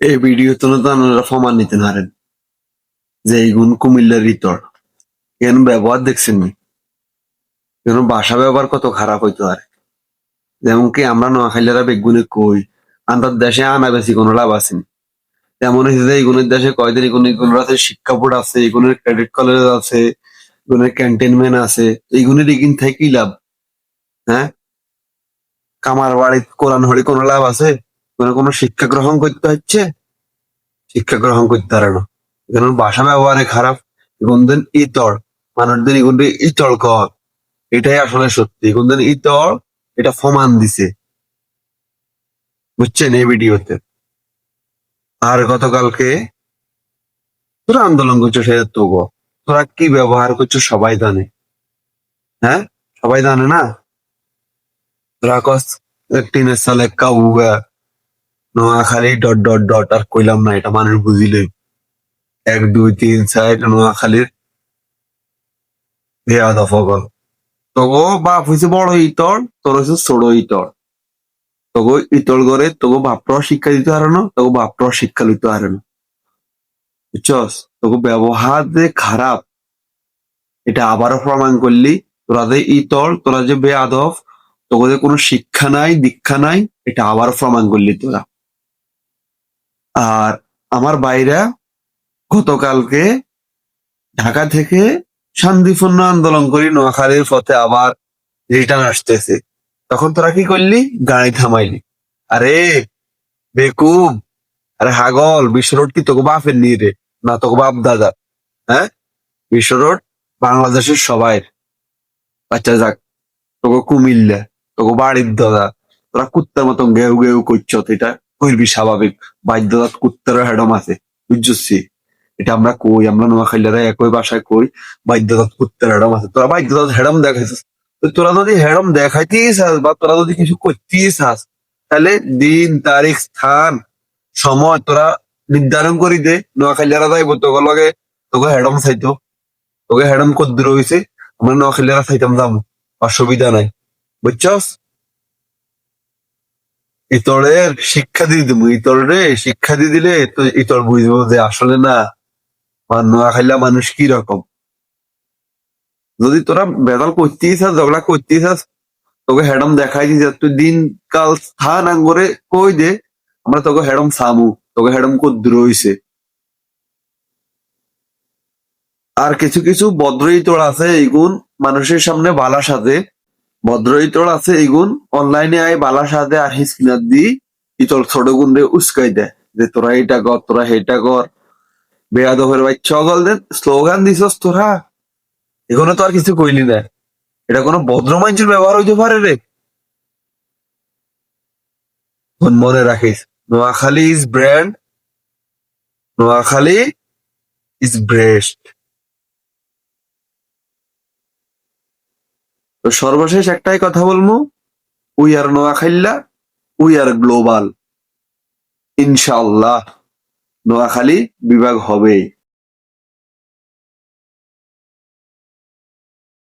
এই ভিডিও তো আপনারা প্রমাণ নিতে পারেন যে এই গুণ কুমিল্লার ইতর কেন ব্যবহার দেখছেন নি? কেন ভাষা ব্যবহার কত খারাপ হইতে পারে যেমন কি আমরা নোয়াখালীরা বেগুনে কই আন্তার দেশে আনা বেশি কোনো লাভ আছেনি তেমন হয়েছে যে এগুনের দেশে কয়দিন এগুন এগুলোর আছে, শিক্ষা বোর্ড আছে এগুনের ক্রেডিট কলেজ আছে এগুনের ক্যান্টনমেন্ট আছে এইগুনের এগিন থেকে কি লাভ। হ্যাঁ? কামার বাড়ি, কোরআন হরি কোনো লাভ আছে? কোনো কোনো শিক্ষা গ্রহণ করতে হচ্ছে? শিক্ষা গ্রহণ করতে পারে না। এখানে ভাষা ব্যবহারে খারাপ। দেন ইতর। মানুষদের এগুনদিন ইতর কর। এটাই আসলে সত্যি। এগুনদিন ইতর, এটা প্রমাণ দিছে। বুঝছেন এই ভিডিওতে? আর গতকালকে তোরা আন্দোলন করছ সেটা তো তোরা কি ব্যবহার করছ সবাই জানে। হ্যাঁ? সবাই জানে না? তোরা কস, টিনের সালে কাউগা নোয়াখালী ডট ডট ডট আর কইলাম না, এটা মানুষ বুঝিলে এক, দুই, তিন, চার, নোয়াখালীর ভেয়া দফগল তগো বাপ হইছে বড় ইতর, তোর হইছে ছোট ইতর। তগো ইতর করে তগো বাপর শিক্ষা দিতে পারে না তগো বাপর শিক্ষা লইতে পারে না। বুঝছস? তগো ব্যবহার যে খারাপ, এটা আবারও প্রমাণ করলি। তোরা যে ইতর, তোরা যে বেয়াদব তোদের কোনো শিক্ষা নাই, দীক্ষা নাই, এটা আবার প্রমাণ করলি তোরা। আর আমার বাইরা গতকালকে ঢাকা থেকে শান্তিপূর্ণ আন্দোলন করি নোয়াখালীর পথে আবার রিটার্ন আসতেছে। তখন তোরা কি করলি? গাড়ি থামাইলি। আরে বেকুব, আরে হাগল বিশ্ব রোড কি তোকে বাপের নিয়ে রে? না বাপ দাদা হ্যাঁ? বিশ্ব রোড, বাংলাদেশের সবাই। বাচ্চা যাক, তোকে কুমিল্লা, তোকে বাড়ির দাদা। তোরা কুত্তার মতন গেউ গেউ করছ এটা করবি স্বাভাবিক। বাধ্যদাত কুত্তার হেডম আছে বুঝছি এটা আমরা কই, আমরা নোয়াখালীরা একই বাসায় কই বাধ্যদাত কুত্তার হেডম আছে। তোরা বাধ্যদাত হেডম দেখাইছিস। তোরা যদি হেডম দেখাইতেই চাস বা তোরা যদি কিছু করতেই চাস, তাহলে দিন, তারিখ, স্থান, সময় তোরা নির্ধারণ করি দে নোয়াখালীরা যাইব তোকে লগে, তোকে হেডম চাইতো তোকে হেডম কত দূর হয়েছে আমরা নোয়াখালীরা চাইতাম যাব অসুবিধা নাই। বুঝছস ইতরের শিক্ষা দিয়ে দিব ইতরে শিক্ষা দিয়ে দিলে তো ইতর বুঝব যে আসলে না নোয়াখাইলা মানুষ কি রকম যদি তোরা বেদাল করতেই চাস ঝগড়া করতেই চাস তোকে হেডম দেখাই দিস তুই দিন কাল স্থান আঙ্গরে কই দে, আমরা তোকে হেডম সামু তোকে হেডম কত দূর হইছে। আর কিছু কিছু ভদ্র ইতর আছে এইগুন মানুষের সামনে বালার সাথে ভদ্র ইতর আছে এইগুন অনলাইনে আয় বালার সাথে আর হিসকিনার দি ইতর ছোট গুণ রে উস্কাই দেয় যে তোরা এটা কর, তোরা হেটা কর। বেয়াদবের ভাই চগল দেন, স্লোগান দিছস তোরা? এখানে তো আর কিছু কইলি না। এটা কোনো ভদ্র মানুষের ব্যবহার হইতে পারে রে? মনে রাখিস। Noakhali is brand Noakhali is best তো সর্বশেষ একটাই কথা বলব উই আর নোয়াখাইল্লা উই আর গ্লোবাল ইনশাল্লাহ নোয়াখালী বিভাগ হবেই।